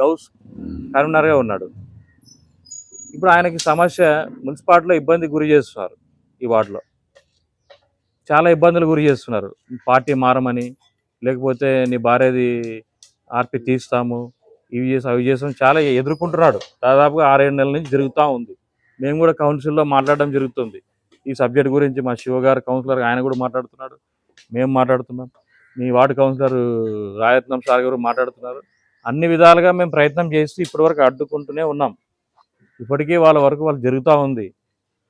గౌస్ కరీంనగర్గా ఉన్నాడు. ఇప్పుడు ఆయనకి సమస్య మున్సిపాలిటీలో ఇబ్బంది గురి చేస్తున్నారు ఈ వార్డులో. చాలా ఇబ్బందులు గురి చేస్తున్నారు. పార్టీ మారమని లేకపోతే నీ భార్యది ఆర్పి తీస్తాము ఇవి చేస్తాం అవి చేసాం చాలా ఎదుర్కొంటున్నాడు. దాదాపుగా ఆరేడు నెలల నుంచి జరుగుతూ ఉంది. మేము కూడా కౌన్సిల్లో మాట్లాడడం జరుగుతుంది. ఈ సబ్జెక్ట్ గురించి మా శివ గారు కౌన్సిలర్ ఆయన కూడా మాట్లాడుతున్నాడు. మేము మాట్లాడుతున్నాం. మీ వార్డు కౌన్సిలర్ రాయత్నం సార్ గారు మాట్లాడుతున్నారు. అన్ని విధాలుగా మేము ప్రయత్నం చేసి ఇప్పటివరకు అడ్డుకుంటూనే ఉన్నాం. ఇప్పటికీ వాళ్ళ వరకు వాళ్ళు జరుగుతూ ఉంది.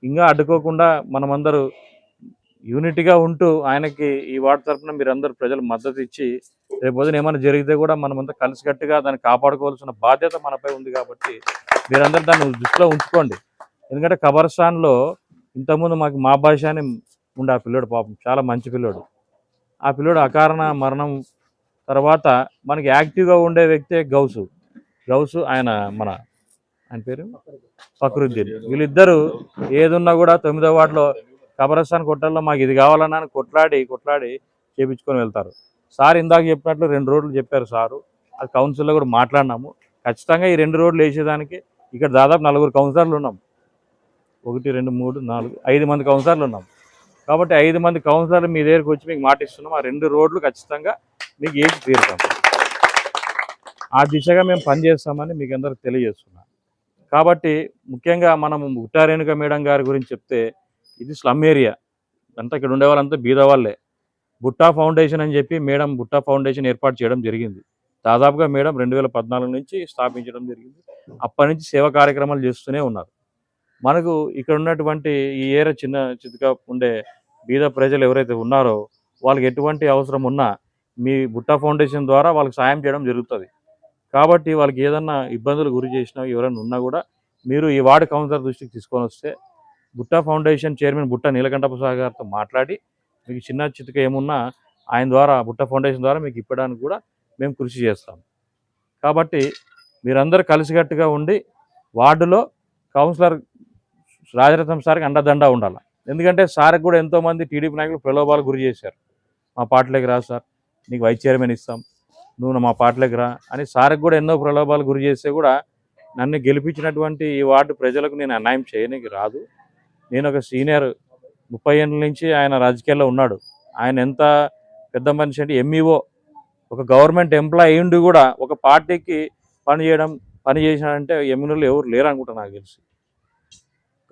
ఇంకా అడ్డుకోకుండా మనమందరూ యూనిట్గా ఉంటూ ఆయనకి ఈ వార్డు తరఫున మీరందరూ ప్రజలు మద్దతు ఇచ్చి రేపు పొద్దున ఏమైనా జరిగితే కూడా మనమంతా కలిసికట్టుగా దాన్ని కాపాడుకోవాల్సిన బాధ్యత మనపై ఉంది కాబట్టి మీరందరూ దాన్ని దృష్టిలో ఉంచుకోండి. ఎందుకంటే కబర్స్థాన్లో ఇంతకుముందు మాకు మా భాష అని ఉండే ఆ పిల్లోడు పాపం. చాలా మంచి పిల్లోడు. ఆ పిల్లోడు అకారణ మరణం తర్వాత మనకి యాక్టివ్గా ఉండే వ్యక్తే గౌసు. గౌసు ఆయన మన ఆయన పేరు? ఫక్రుద్దీన్. వీళ్ళిద్దరూ ఏదున్నా కూడా తొమ్మిదో వార్డులో కబరస్థాన్ కొట్టాల్లో మాకు ఇది కావాలన్నా అని కొట్లాడి కొట్లాడి చేపించుకొని వెళ్తారు. సార్ ఇందాక చెప్పినట్లు రెండు రోడ్లు చెప్పారు సారు. అది కౌన్సిల్లో కూడా మాట్లాడినాము. ఖచ్చితంగా ఈ రెండు రోడ్లు వేసేదానికి ఇక్కడ దాదాపు నలుగురు కౌన్సిలర్లు ఉన్నాం. ఒకటి రెండు మూడు నాలుగు ఐదు మంది కౌన్సిలర్లు ఉన్నాం. కాబట్టి ఐదు మంది కౌన్సిలర్లు మీ దగ్గరికి వచ్చి మీకు మాట ఇస్తున్నాం ఆ రెండు రోడ్లు ఖచ్చితంగా మీకు వేసి తీరుతాం. ఆ దిశగా మేము పనిచేస్తామని మీకు అందరికి తెలియజేస్తున్నాం. కాబట్టి ముఖ్యంగా మనం ఉట్టారేణుక మేడం గారి గురించి చెప్తే ఇది స్లమ్ ఏరియా. అంతా ఇక్కడ ఉండే వాళ్ళంతా బీద వాళ్ళే. బుట్టా ఫౌండేషన్ అని చెప్పి మేడం బుట్టా ఫౌండేషన్ ఏర్పాటు చేయడం జరిగింది. దాదాపుగా మేడం రెండు వేల పద్నాలుగు నుంచి స్థాపించడం జరిగింది. అప్పటి నుంచి సేవా కార్యక్రమాలు చేస్తూనే ఉన్నారు. మనకు ఇక్కడ ఉన్నటువంటి ఈ ఏరియా చిన్న చితక ఉండే బీద ప్రజలు ఎవరైతే ఉన్నారో వాళ్ళకి ఎటువంటి అవసరం ఉన్నా మీ బుట్టా ఫౌండేషన్ ద్వారా వాళ్ళకి సాయం చేయడం జరుగుతుంది. కాబట్టి వాళ్ళకి ఏదన్నా ఇబ్బందులు గురి చేసినా ఎవరైనా ఉన్నా కూడా మీరు ఈ వార్డు కౌన్సిలర్ దృష్టికి తీసుకొని వస్తే బుట్టా ఫౌండేషన్ చైర్మన్ బుట్ట నీలకంఠ గారితో మాట్లాడి మీకు చిన్న చితక ఏమున్నా ఆయన ద్వారా బుట్ట ఫౌండేషన్ ద్వారా మీకు ఇప్పడానికి కూడా మేము కృషి చేస్తాం. కాబట్టి మీరందరూ కలిసికట్టుగా ఉండి వార్డులో కౌన్సిలర్ రాజరత్నం సార్కి అండదండ ఉండాలి. ఎందుకంటే సార్కి కూడా ఎంతోమంది టీడీపీ నాయకులు ప్రలోభాలు గురి చేశారు. మా పార్టీలోకి రాదు సార్. నీకు వైస్ చైర్మన్ ఇస్తాం. నువ్వు మా పార్టీలోకి రా అని సార్కి కూడా ఎన్నో ప్రలోభాలు గురి చేస్తే కూడా నన్ను గెలిపించినటువంటి ఈ వార్డు ప్రజలకు నేను అన్యాయం చేయడానికి రాదు. నేను ఒక సీనియర్ ముప్పై ఏళ్ళ నుంచి ఆయన రాజకీయాల్లో ఉన్నాడు. ఆయన ఎంత పెద్ద మనిషి అంటే ఎంఈఓ ఒక గవర్నమెంట్ ఎంప్లాయీ అయ్యుండి కూడా ఒక పార్టీకి పని చేయడం పని చేసినాడంటే ఎమ్మెల్యేలు ఎవరు లేరు అనుకుంటా నాకు తెలిసి.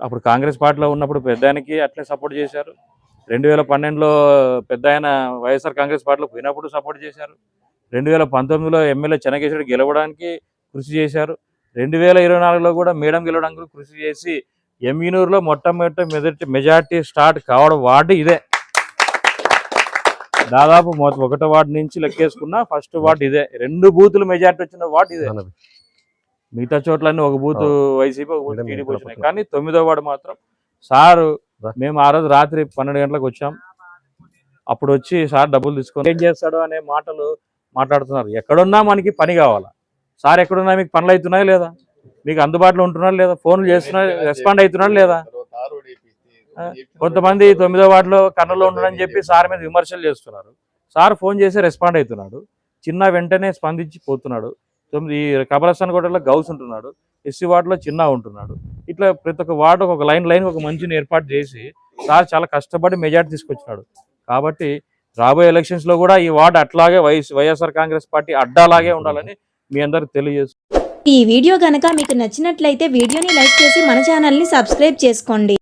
అప్పుడు కాంగ్రెస్ పార్టీలో ఉన్నప్పుడు పెద్దానికి అట్లే సపోర్ట్ చేశారు. రెండు వేల పన్నెండులో పెద్ద ఆయన వైఎస్ఆర్ కాంగ్రెస్ పార్టీలో పోయినప్పుడు సపోర్ట్ చేశారు. రెండు వేల పంతొమ్మిదిలో ఎమ్మెల్యే చెన్నకేశ్వరుడు గెలవడానికి కృషి చేశారు. రెండు వేల ఇరవై నాలుగులో కూడా మేడం గెలవడానికి కృషి చేసి ఎమ్యూనూరులో మొట్టమొదటి మెదటి మెజార్టీ స్టార్ట్ కావడం వార్డు ఇదే. దాదాపు ఒకటో వార్డు నుంచి లెక్కేసుకున్నా ఫస్ట్ వార్డు ఇదే. రెండు బూతులు మెజార్టీ వచ్చిన వార్డు ఇదే. మిగతా చోట్లన్నీ ఒక బూత్ వైసీపీ ఒక బూత్ టీడీపీ వచ్చినాయి. కానీ తొమ్మిదో వార్డు మాత్రం సారు. మేము ఆ రోజు రాత్రి పన్నెండు గంటలకు వచ్చాం. అప్పుడు వచ్చి సార్ డబ్బులు తీసుకొని ఏం చేస్తాడు అనే మాటలు మాట్లాడుతున్నారు. ఎక్కడున్నా మనకి పని కావాలా? సార్ ఎక్కడున్నా మీకు పనులు అవుతున్నాయా లేదా? మీకు అందుబాటులో ఉంటున్నారా లేదా? ఫోన్లు చేస్తున్నారు రెస్పాండ్ అవుతున్నారా లేదా? కొంతమంది తొమ్మిదో వార్డులో కన్నులో ఉండడని చెప్పి సార్ మీద విమర్శలు చేస్తున్నారు. సార్ ఫోన్ చేసి రెస్పాండ్ అవుతున్నాడు. చిన్న వెంటనే స్పందించి పోతున్నాడు. తొమ్మిది కబరస్థాన్ కోటలో గౌస్ ఉంటున్నాడు ఎస్సీ వార్డులో చిన్న ఉంటున్నాడు. ఇట్లా ప్రతి ఒక్క వార్డు ఒక లైన్ లైన్ ఒక మంచిని ఏర్పాటు చేసి సార్ చాలా కష్టపడి మెజార్టీ తీసుకొచ్చినాడు. కాబట్టి రాబోయే ఎలక్షన్స్లో కూడా ఈ వార్డు అట్లాగే వైఎస్ వైఎస్ఆర్ కాంగ్రెస్ పార్టీ అడ్డాలాగే ఉండాలని మీ అందరికి తెలియజేస్తుంది ఈ వీడియో గనక మీకు నచ్చినట్లయితే వీడియోని లైక్ చేసి మన ఛానల్ని సబ్స్క్రైబ్ చేసుకోండి.